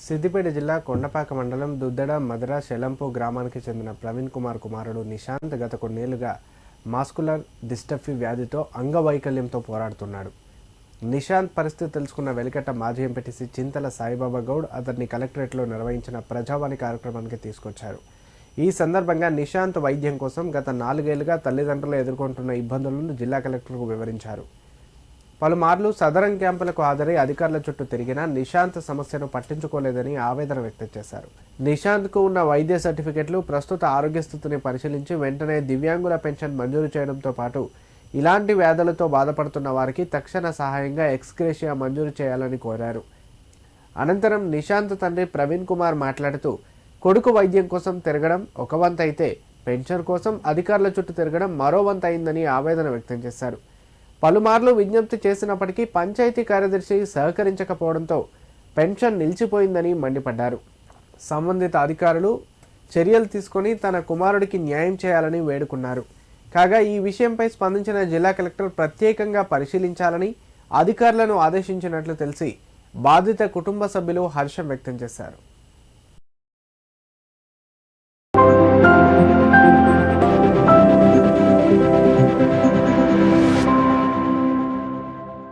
సిద్దిపేట జిల్లా కొండపాక మండలం దుద్దడ మదర శెలంపు గ్రామానికి చెందిన ప్రవీణ్ కుమార్ కుమారుడు నిశాంత్ గత కొన్నేళ్ళుగా మాస్కులర్ డిస్టఫీ వ్యాధితో అంగవైకల్యంతో పోరాడుతున్నాడు. నిశాంత్ పరిస్థితి తెలుసుకున్న వెలికట్ట మాజీ ఎంపీటీసీ చింతల సాయిబాబా గౌడ్ అతన్ని కలెక్టరేట్లో నిర్వహించిన ప్రజావాణి కార్యక్రమానికి తీసుకొచ్చారు. ఈ సందర్భంగా నిశాంత్ వైద్యం కోసం గత నాలుగేళ్ళుగా తల్లిదండ్రులు ఎదుర్కొంటున్న ఇబ్బందులను జిల్లా కలెక్టర్కు వివరించారు. పలుమార్లు సదరం క్యాంపులకు హాజరై అధికారుల చుట్టూ తిరిగినా నిశాంత్ సమస్యను పట్టించుకోలేదని ఆవేదన వ్యక్తం చేశారు. నిశాంత్కు ఉన్న వైద్య సర్టిఫికెట్లు ప్రస్తుత ఆరోగ్య స్థితిని పరిశీలించి వెంటనే దివ్యాంగుల పెన్షన్ మంజూరు చేయడంతో పాటు ఇలాంటి వ్యాధులతో బాధపడుతున్న వారికి తక్షణ సహాయంగా ఎక్స్గ్రేషియా మంజూరు చేయాలని కోరారు. అనంతరం నిశాంత్ తండ్రి ప్రవీణ్ కుమార్ మాట్లాడుతూ కొడుకు వైద్యం కోసం తిరగడం ఒక వంత అయితే పెన్షన్ కోసం అధికారుల చుట్టూ తిరగడం మరో వంత అయిందని ఆవేదన వ్యక్తం చేశారు. పలుమార్లు విజ్ఞప్తి చేసినప్పటికీ పంచాయతీ కార్యదర్శి సహకరించకపోవడంతో పెన్షన్ నిలిచిపోయిందని మండిపడ్డారు. సంబంధిత అధికారులు చర్యలు తీసుకొని తన కుమారుడికి న్యాయం చేయాలని వేడుకున్నారు. కాగా ఈ విషయంపై స్పందించిన జిల్లా కలెక్టర్ ప్రత్యేకంగా పరిశీలించాలని అధికారులను ఆదేశించినట్లు తెలిసి బాధిత కుటుంబ సభ్యులు హర్షం వ్యక్తం చేశారు.